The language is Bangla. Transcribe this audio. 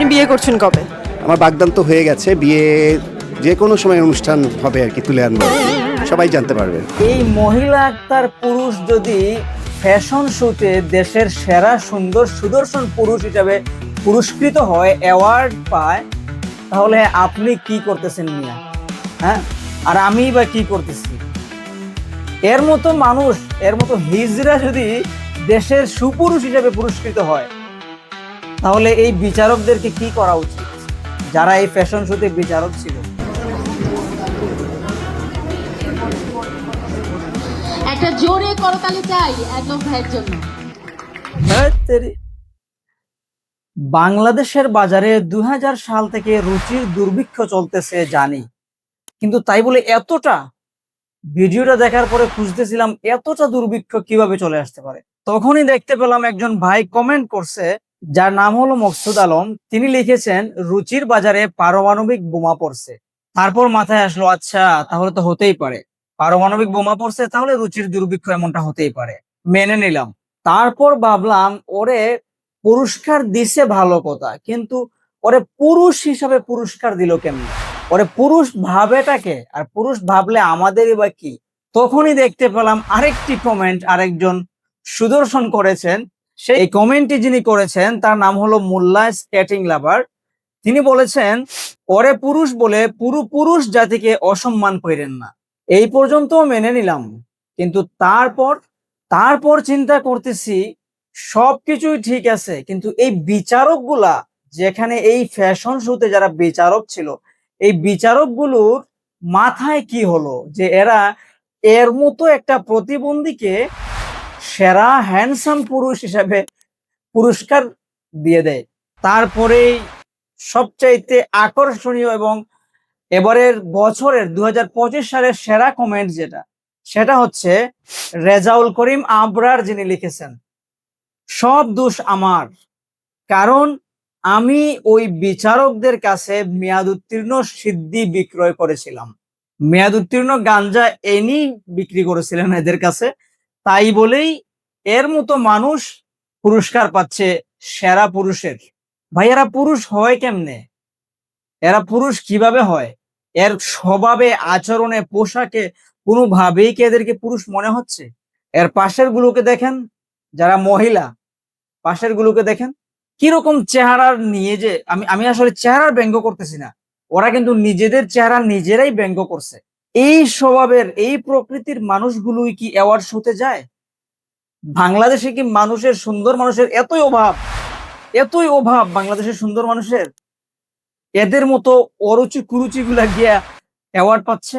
আপনি বিয়ে করছেন কবে? আমার বাগদান তো হয়ে গেছে বিয়ে যে কোনো সময় অনুষ্ঠান হবে আর কি তুলে আনব। সবাই জানতে পারবে। এই মহিলা আক্তার পুরুষ যদি ফ্যাশন শোতে দেশের সেরা সুন্দর সুদর্শন পুরুষ হিসাবে পুরস্কৃত হয় অ্যাওয়ার্ড পায় তাহলে আপনি কি করতেছেন মিয়া? হ্যাঁ? আর আমি বা কি করতেছি? এর মতো মানুষ এর মতো হিজরা যদি দেশের সুপুরুষ হিসাবে পুরস্কৃত হয় তাহলে এই বিচারকদেরকে কি করা উচিত? যারা এই ফ্যাশন শোতে বিচারক ছিল। একটা জোরে করতালি চাই একদম ভাইয়ের জন্য। বাংলাদেশের বাজারে দুই হাজার সাল থেকে রুচির দুর্ভিক্ষ চলতেছে জানি। কিন্তু তাই বলে এতটা ভিডিওটা দেখার পরে খুঁজতেছিলাম এতটা দুর্ভিক্ষ কীভাবে চলে আসতে পারে। তখনই দেখতে পেলাম একজন ভাই কমেন্ট করছে যার নাম হলো মকসুদ আলম, তিনি লিখেছেন, রুচির বাজারে পারমাণবিক বোমা পড়ছে। তারপর মাথায় আসলো আচ্ছা তাহলে তো হতেই পারে। পারমাণবিক বোমা পড়ছে, তাহলে রুচির দুর্ভিক্ষ এমনটা হতেই পারে। মেনে নিলাম। তারপর ভাবলাম, ওরে, পুরস্কার দিছে ভালো কথা, কিন্তু ওরে পুরুষ হিসাবে পুরস্কার দিল কেমন? ওরে পুরুষ ভাবেটাকে, আর পুরুষ ভাবলে আমাদেরই বা কি? তখনই দেখতে পেলাম আরেকটি কমেন্ট আরেকজন সুদর্শন করেছেন সেই কমেন্টটি যিনি করেছেন, তার নাম হলো মোল্লা স্কেটিং লাভার তিনি বলেছেন ওরে পুরুষ বলে পুরো পুরুষ জাতিকে অসম্মান করেন না। এই পর্যন্ত মেনে নিলাম। কিন্তু তারপর তারপর চিন্তা করতেছি, সবকিছুই ঠিক আছে। কিন্তু এই বিচারকগুলা যেখানে এই ফ্যাশন শোতে যারা বিচারক ছিল, এই বিচারকগুলোর মাথায় কি হলো? যে এরা এর মতো একটা প্রতিবন্ধীকে সেরা হ্যান্ডসাম পুরুষ হিসাবে পুরস্কার দিয়ে দেয়। তারপরেই সবচাইতে আকর্ষণীয় এবং এবারের বছরের দু হাজার পঁচিশ সালের সেরা কমেন্ট যেটা, সেটা হচ্ছে রেজাউল করিম আবরার যিনি লিখেছেন, সব দোষ আমার, কারণ আমি ওই বিচারকদের কাছে মেয়াদ উত্তীর্ণ সিদ্ধি বিক্রয় করেছিলাম। মেয়াদ উত্তীর্ণ গাঞ্জা এনি বিক্রি করেছিলেন এদের কাছে তাই বলেই এর মতো মানুষ পুরস্কার পাচ্ছে সেরা পুরুষের। ভাই, এরা পুরুষ হয় কেমনে? এরা পুরুষ কীভাবে হয়? এর স্বভাবে, আচরণে, পোশাকে কোনোভাবেই কি এদেরকে পুরুষ মনে হচ্ছে? এর পাশের গুলোকে দেখেন, যারা মহিলা, পাশের গুলোকে দেখেন, কীরকম চেহারার নিয়ে যে, আমি আমি আসলে চেহারার ব্যঙ্গ করতেছি না। ওরা কিন্তু নিজেদের চেহারা নিজেরাই ব্যঙ্গ করছে। এই স্বভাবের, এই প্রকৃতির মানুষগুলোই কি অ্যাওয়ার্ড শোতে যায়? বাংলাদেশে কি মানুষের সুন্দর মানুষের এতই অভাব এতই অভাব বাংলাদেশের সুন্দর মানুষের? এদের মতো অরুচি কুরুচি গুলা গিয়া অ্যাওয়ার্ড পাচ্ছে?